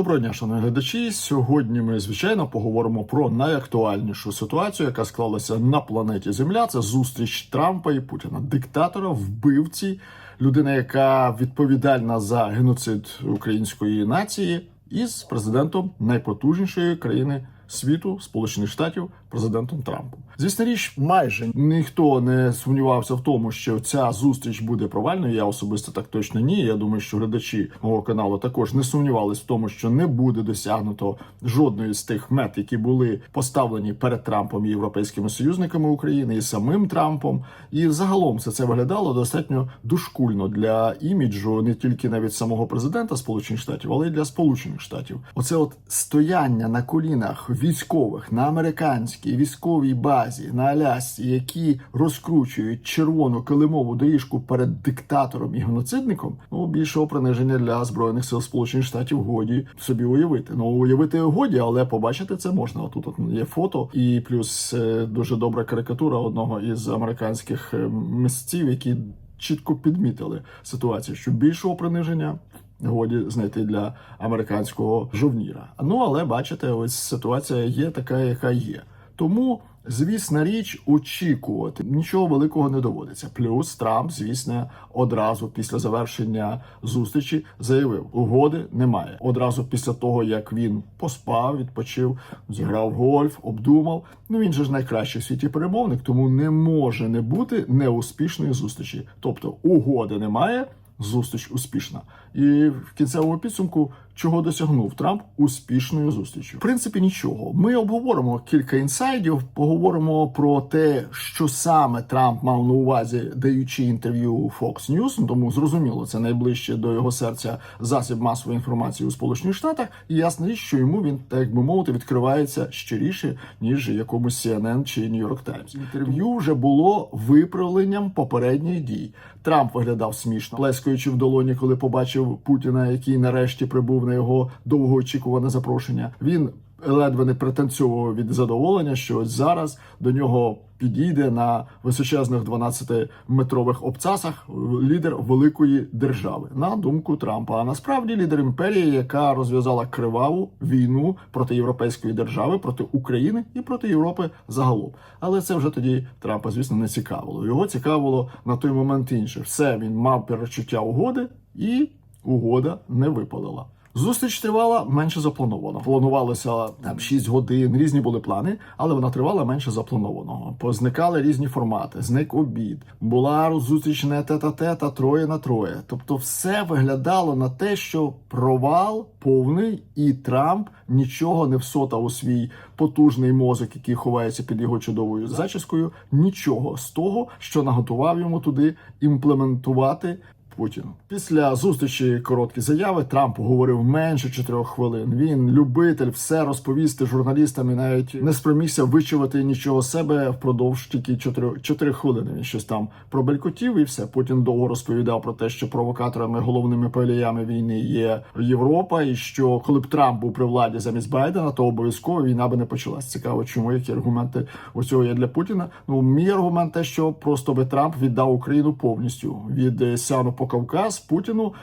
Доброго дня, шановні глядачі. Сьогодні ми звичайно поговоримо про найактуальнішу ситуацію, яка склалася на планеті Земля. Це зустріч Трампа і Путіна, диктатора, вбивці, людина, яка відповідальна за геноцид української нації, із президентом найпотужнішої країни світу Сполучених Штатів, президентом Трампом. Звісно річ, майже ніхто не сумнівався в тому, що ця зустріч буде провальною. Я особисто так точно ні. Я думаю, що глядачі мого каналу також не сумнівались в тому, що не буде досягнуто жодної з тих мет, які були поставлені перед Трампом і європейськими союзниками України і самим Трампом. І загалом все це виглядало достатньо дошкульно для іміджу не тільки навіть самого президента Сполучених Штатів, але й для Сполучених Штатів. Оце от стояння на колінах військових на американській військовій базі на Алясці, які розкручують червону килимову доріжку перед диктатором і геноцидником, ну більшого приниження для збройних сил Сполучених Штатів годі собі уявити. Ну уявити годі, але побачити це можна. Тут от є фото, і плюс е, дуже добра карикатура одного із американських е, мисців, які чітко підмітили ситуацію, що більшого приниження годі знайти для американського жовніра. Ну але бачите, ось ситуація є така, яка є. Тому, звісна річ, очікувати нічого великого не доводиться. Плюс Трамп, звісно, одразу після завершення зустрічі заявив: угоди немає. Одразу після того, як він поспав, відпочив, зіграв гольф, обдумав. Ну він же ж найкращий в світі перемовник, тому не може не бути неуспішної зустрічі. Тобто угоди немає. Зустріч успішна, і в кінцевому підсумку чого досягнув Трамп успішною зустрічю. В принципі, нічого. Ми обговоримо кілька інсайдів, поговоримо про те, що саме Трамп мав на увазі, даючи інтерв'ю Fox News, тому зрозуміло, це найближче до його серця засіб масової інформації у Сполучених Штатах. І річ, що йому він, так би мовити, відкривається щиріше ніж якомусь CNN чи New York Times. Інтерв'ю вже було виправленням попередніх дій. Трамп виглядав смішно, плескаючи в долоні, коли побачив Путіна, який нарешті прибув на його довгоочікуване запрошення. Він ледве не пританцьовував від задоволення, що ось зараз до нього підійде на височезних 12-метрових обцасах лідер великої держави, на думку Трампа. А насправді лідер імперії, яка розв'язала криваву війну проти європейської держави, проти України і проти Європи загалом. Але це вже тоді Трампа, звісно, не цікавило. Його цікавило на той момент інше. Все він мав перечуття угоди, і угода не випалила. Зустріч тривала менше заплановано. Планувалося там 6 годин, різні були плани, але вона тривала менше запланованого. Позникали різні формати, зник обід. Була зустріч не тет-а-тет, троє на троє. Тобто, все виглядало на те, що провал повний, і Трамп нічого не всотав у свій потужний мозок, який ховається під його чудовою зачіскою. Нічого з того, що наготував йому туди імплементувати. Путіну після зустрічі короткі заяви Трамп говорив менше чотирьох хвилин. Він любитель все розповісти журналістам і навіть не спромігся вичувати нічого себе впродовж тільки 4, 4 хвилини. Він щось там пробелькотів і все. Путін довго розповідав про те, що провокаторами головними паліями війни є Європа, і що коли б Трамп був при владі замість Байдена, то обов'язково війна би не почалась. Цікаво, чому які аргументи у цього є для Путіна. Ну мій аргумент те, що просто би Трамп віддав Україну повністю від Сяну по Кавказ Путіну,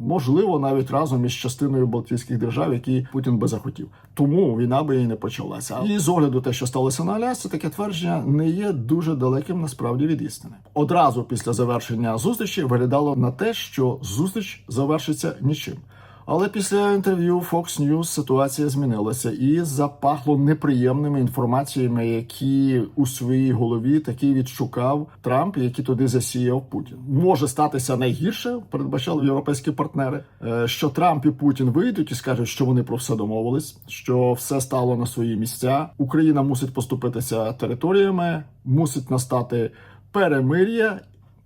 можливо, навіть разом із частиною Балтійських держав, які Путін би захотів. Тому війна би і не почалася. І з огляду те, що сталося на Алясці, таке твердження не є дуже далеким насправді від істини. Одразу після завершення зустрічі виглядало на те, що зустріч завершиться нічим. Але після інтерв'ю Fox News ситуація змінилася і запахло неприємними інформаціями, які у своїй голові таки відшукав Трамп, які туди засіяв Путін. Може статися найгірше, передбачали європейські партнери. е, Що Трамп і Путін вийдуть і скажуть, що вони про все домовились, що все стало на свої місця. Україна мусить поступитися територіями, мусить настати перемир'я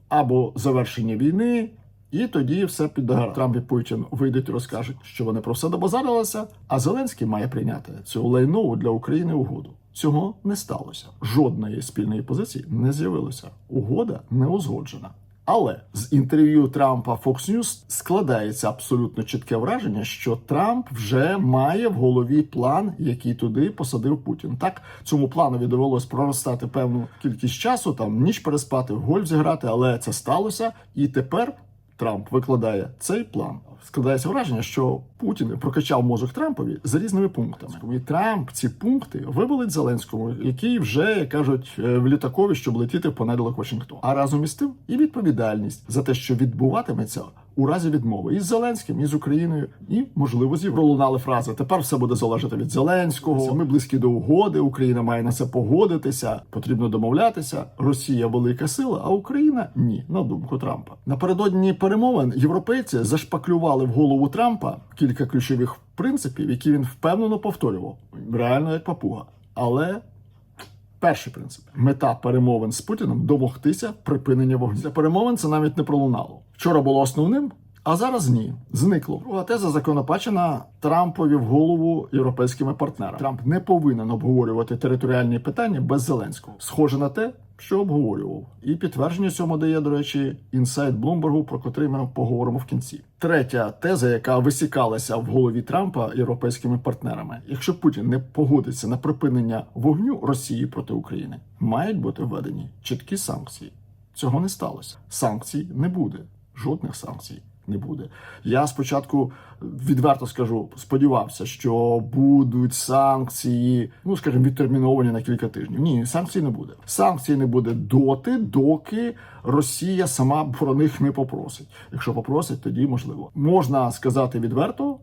або завершення війни. І тоді все піде. Трамп і Путін вийдуть і розкажуть, що вони про все добазарилися. А Зеленський має прийняти цю лайнову для України угоду. Цього не сталося. Жодної спільної позиції не з'явилося. Угода не узгоджена. Але з інтерв'ю Трампа Fox News складається абсолютно чітке враження, що Трамп вже має в голові план, який туди посадив Путін. Так цьому планові довелось проростати певну кількість часу, там ніч переспати, в гольф зіграти, але це сталося, і тепер Трамп викладає цей план, складається враження, що Путін прокачав мозок Трампові за різними пунктами. І Трамп ці пункти вивалить Зеленському, який вже кажуть е, в літакові, щоб летіти в понеділок Вашингтон. А разом із тим і відповідальність за те, що відбуватиметься у разі відмови із Зеленським, і з Україною, і можливо з Пролунали фрази. Тепер все буде залежати від Зеленського. Ми близькі до угоди. Україна має на це погодитися. Потрібно домовлятися. Росія велика сила, а Україна ні. На думку Трампа. Напередодні перемовин європейці зашпаклювали в голову Трампа кілька ключових принципів, які він впевнено повторював. Реально як папуга. Але Перший принцип мета перемовин з Путіним домогтися припинення вогню. Для перемовин це навіть не пролунало. Вчора було основним, а зараз ні. Зникло. Друга теза законопачена Трампові в голову європейськими партнерами. Трамп не повинен обговорювати територіальні питання без Зеленського. Схоже на те, що обговорював. І підтвердження цьому дає, до речі, інсайт Блумбергу, про котрий ми поговоримо в кінці. Третя теза, яка висікалася в голові Трампа європейськими партнерами: якщо Путін не погодиться на припинення вогню Росії проти України, мають бути введені чіткі санкції. Цього не сталося. Санкцій не буде. Жодних санкцій не буде. Я спочатку відверто скажу, сподівався, що будуть санкції, ну скажімо, відтерміновані на кілька тижнів. Ні, санкцій не буде. Санкцій не буде доти, доки Росія сама про них не попросить. Якщо попросить, тоді можливо. Можна сказати відверто.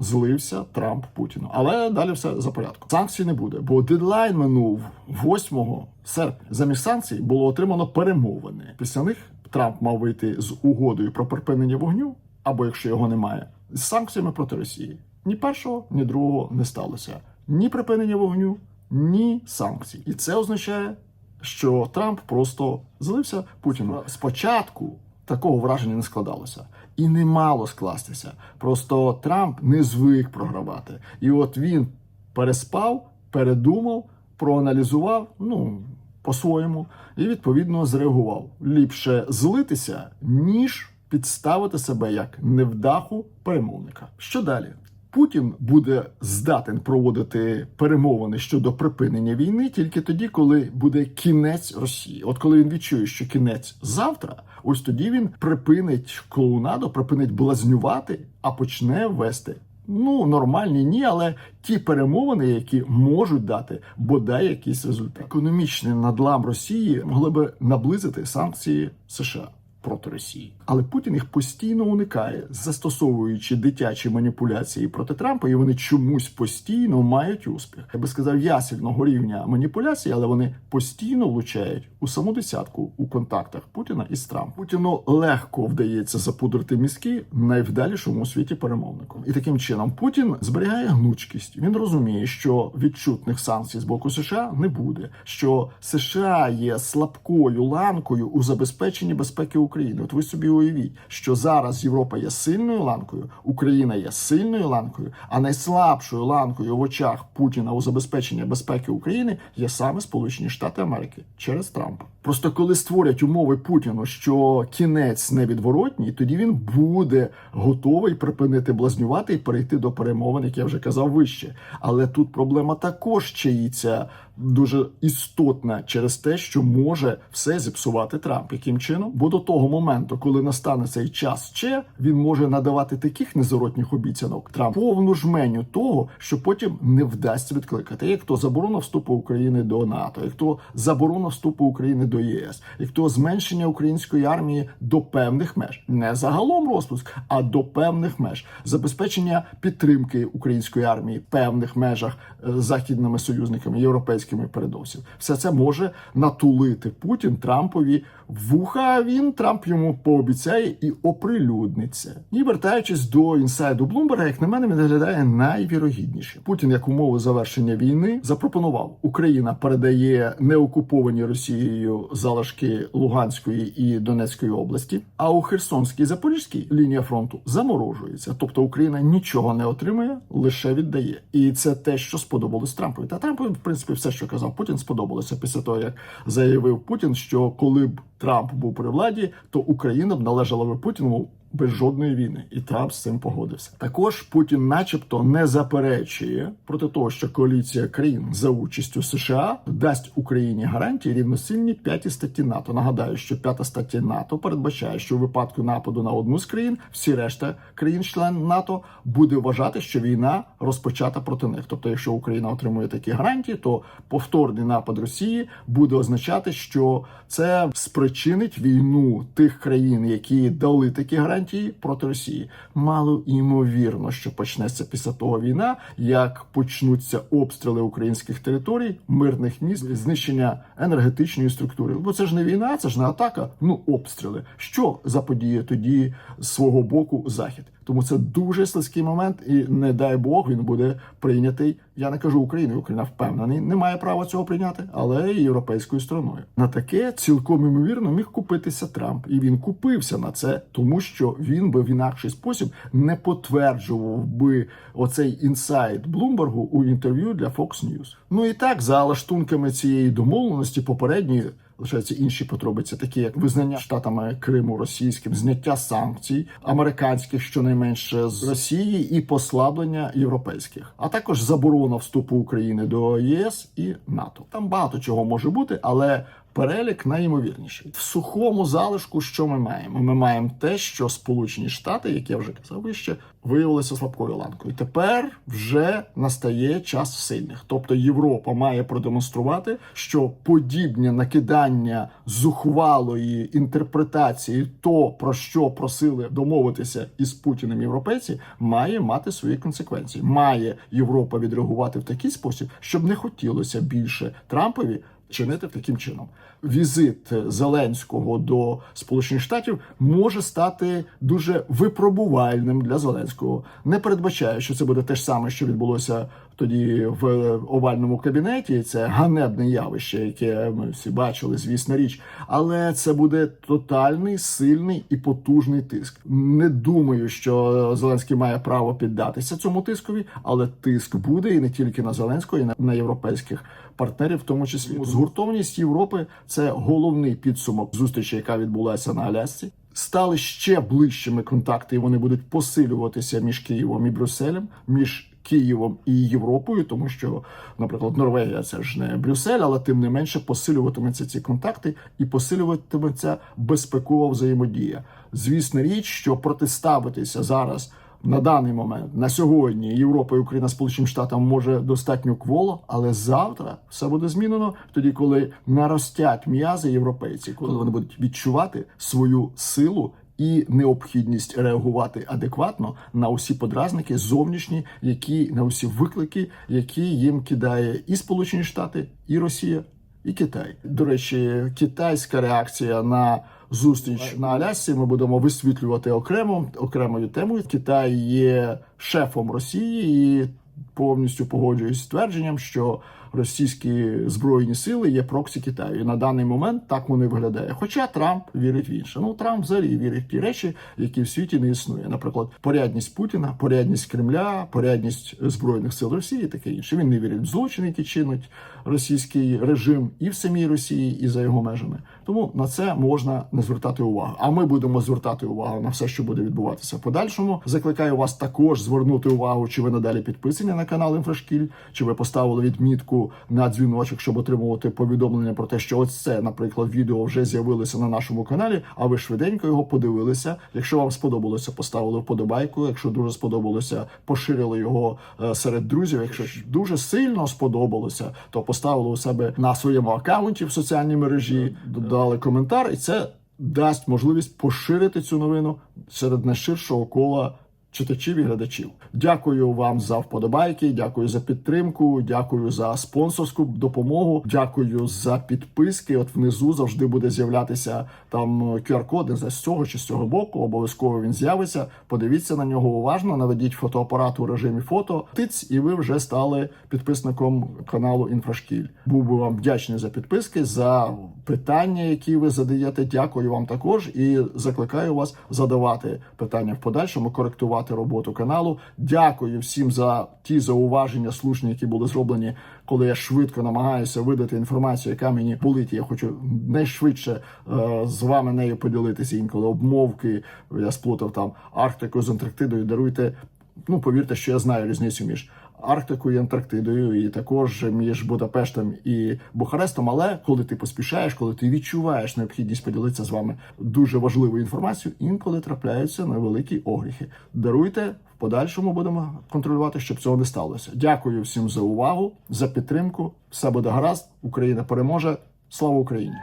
Злився Трамп Путіну, але далі все за порядком. Санкцій не буде, бо дедлайн минув 8 серпня. Замість санкцій було отримано перемовини. Після них Трамп мав вийти з угодою про припинення вогню, або якщо його немає, з санкціями проти Росії. Ні першого, ні другого не сталося. Ні припинення вогню, ні санкцій. І це означає, що Трамп просто злився Путіну. Спочатку такого враження не складалося. І не мало скластися. Просто Трамп не звик програвати. І от він переспав, передумав, проаналізував, ну по-своєму, і відповідно зреагував. Ліпше злитися, ніж підставити себе як невдаху перемовника. Що далі? Путін буде здатен проводити перемовини щодо припинення війни тільки тоді, коли буде кінець Росії. От коли він відчує, що кінець завтра, ось тоді він припинить клоунаду, припинить блазнювати, а почне вести. Ну, нормальні ні, але ті перемовини, які можуть дати бодай якийсь результат. Економічний надлам Росії могли би наблизити санкції США проти Росії, але Путін їх постійно уникає, застосовуючи дитячі маніпуляції проти Трампа, і вони чомусь постійно мають успіх. Я би сказав, ясельного рівня маніпуляцій, але вони постійно влучають у саму десятку у контактах Путіна із Трампом. Путіну легко вдається запудрити мізки найвдалішому у світі перемовнику. І таким чином Путін зберігає гнучкість. Він розуміє, що відчутних санкцій з боку США не буде, що США є слабкою ланкою у забезпеченні безпеки. От ви собі уявіть, що зараз Європа є сильною ланкою, Україна є сильною ланкою, а найслабшою ланкою в очах Путіна у забезпеченні безпеки України є саме Сполучені Штати Америки через Трампа. Просто коли створять умови Путіну, що кінець невідворотній, тоді він буде готовий припинити блазнювати і перейти до перемовин, як я вже казав вище. Але тут проблема також чаїться дуже істотна через те, що може все зіпсувати Трамп. Яким чином? Бо до того моменту, коли настане цей час ще, він може надавати таких незворотніх обіцянок Трамп повну жменю того, що потім не вдасться відкликати. Як то заборона вступу України до НАТО, як то заборона вступу України до ЄС, як то зменшення української армії до певних меж, не загалом розпуск, а до певних меж, забезпечення підтримки української армії в певних межах е, західними союзниками, європейськими передовсім. Все це може натулити Путін Трампові вуха. Він Трамп йому пообіцяє і оприлюдниться. І вертаючись до інсайду Блумберга, як на мене, він виглядає найвірогідніше. Путін, як умову завершення війни, запропонував Україна передає неокуповані Росією залишки Луганської і Донецької області, а у Херсонській і Запорізькій лінія фронту заморожується. Тобто Україна нічого не отримує, лише віддає. І це те, що сподобалось Трампові. Та Трампові, в принципі, все, що казав Путін, сподобалося після того, як заявив Путін, що коли б Трамп був при владі, то Україна б належала би Путіну без жодної війни, і Трамп з цим погодився. Також Путін, начебто, не заперечує проти того, що коаліція країн за участю США дасть Україні гарантії рівносильні п'ятій статті НАТО. Нагадаю, що п'ята стаття НАТО передбачає, що у випадку нападу на одну з країн, всі решта країн-член НАТО буде вважати, що війна розпочата проти них. Тобто, якщо Україна отримує такі гарантії, то повторний напад Росії буде означати, що це спричинить війну тих країн, які дали такі гарантії проти Росії. Мало ймовірно, що почнеться після того війна, як почнуться обстріли українських територій, мирних міст, знищення енергетичної структури. Бо це ж не війна, це ж не атака. Ну обстріли. Що заподіє тоді з свого боку захід? Тому це дуже слизький момент, і не дай Бог він буде прийнятий. Я не кажу Україною. Україна впевнений, не має права цього прийняти, але європейською стороною. На таке цілком імовірно міг купитися Трамп, і він купився на це, тому що він би в інакший спосіб не потверджував би оцей інсайт Блумбергу у інтерв'ю для Fox News. Ну і так за лаштунками цієї домовленості попередньої лишаються інші подробиці, такі як визнання штатами Криму російським, зняття санкцій американських, щонайменше з Росії, і послаблення європейських, а також заборона вступу України до ЄС і НАТО. Там багато чого може бути, але. Перелік найімовірніший в сухому залишку. Що ми маємо? Ми маємо те, що Сполучені Штати, як я вже казав вище, виявилися слабкою ланкою. Тепер вже настає час сильних. Тобто Європа має продемонструвати, що подібне накидання зухвалої інтерпретації, то про що просили домовитися із Путіним європейці, має мати свої конsekвенції. Має Європа відреагувати в такий спосіб, щоб не хотілося більше Трампові чинити таким чином. Візит Зеленського до Сполучених Штатів може стати дуже випробувальним для Зеленського. Не передбачаю, що це буде те ж саме, що відбулося тоді в овальному кабінеті. Це ганебне явище, яке ми всі бачили, звісна річ. Але це буде тотальний, сильний і потужний тиск. Не думаю, що Зеленський має право піддатися цьому тискові, але тиск буде і не тільки на Зеленського, і на, на європейських партнерів, в тому числі згуртованість Європи. Це головний підсумок зустрічі, яка відбулася на Алясці. Стали ще ближчими контакти, і вони будуть посилюватися між Києвом і Брюсселем, між Києвом і Європою, тому що, наприклад, Норвегія це ж не Брюссель, але тим не менше посилюватимуться ці контакти і посилюватиметься безпекова взаємодія. Звісна річ, що протиставитися зараз. На даний момент на сьогодні Європа і Україна Сполученим Штатам може достатньо кволо, але завтра все буде змінено тоді, коли наростять м'язи європейці, коли вони будуть відчувати свою силу і необхідність реагувати адекватно на усі подразники зовнішні, які на усі виклики, які їм кидає і Сполучені Штати, і Росія, і Китай. До речі, китайська реакція на зустріч на Алясці ми будемо висвітлювати окремо окремою темою. Китай є шефом Росії і повністю погоджуюсь з твердженням, що російські збройні сили є проксі Китаю. І на даний момент так вони виглядає. Хоча Трамп вірить в інше. Ну Трамп взагалі вірить в ті речі, які в світі не існує. Наприклад, порядність Путіна, порядність Кремля, порядність збройних сил Росії, таке інше. Він не вірить в злочини, які чинить російський режим і в самій Росії, і за його межами. Тому на це можна не звертати увагу. А ми будемо звертати увагу на все, що буде відбуватися в подальшому. Закликаю вас також звернути увагу, чи ви надалі підписані на канал Інфрашкіль, чи ви поставили відмітку на дзвіночок, щоб отримувати повідомлення про те, що ось це, наприклад, відео вже з'явилося на нашому каналі. А ви швиденько його подивилися. Якщо вам сподобалося, поставили вподобайку. Якщо дуже сподобалося, поширили його е, серед друзів. Якщо дуже сильно сподобалося, то поставили у себе на своєму аккаунті в соціальній мережі, додали коментар, і це дасть можливість поширити цю новину серед найширшого кола читачів і глядачів. Дякую вам за вподобайки, дякую за підтримку, дякую за спонсорську допомогу, дякую за підписки. От внизу завжди буде з'являтися там QR-код, з цього чи з цього боку. Обов'язково він з'явиться. Подивіться на нього уважно, наведіть фотоапарат у режимі фото. Тиць, і ви вже стали підписником каналу Інфрашкіль. Був би вам вдячний за підписки, за питання, які ви задаєте. Дякую вам також і закликаю вас задавати питання в подальшому, коректувати підтримати роботу каналу. Дякую всім за ті зауваження, слушні, які були зроблені, коли я швидко намагаюся видати інформацію, яка мені болить. Я хочу найшвидше е, з вами нею поділитися. Інколи обмовки я сплутав там Арктику з Антарктидою. Даруйте. Ну, повірте, що я знаю різницю між Арктикою і Антарктидою, і також між Будапештом і Бухарестом. Але коли ти поспішаєш, коли ти відчуваєш необхідність поділитися з вами дуже важливою інформацією, інколи трапляються невеликі огріхи. Даруйте в подальшому будемо контролювати, щоб цього не сталося. Дякую всім за увагу, за підтримку. Все буде гаразд. Україна переможе. Слава Україні!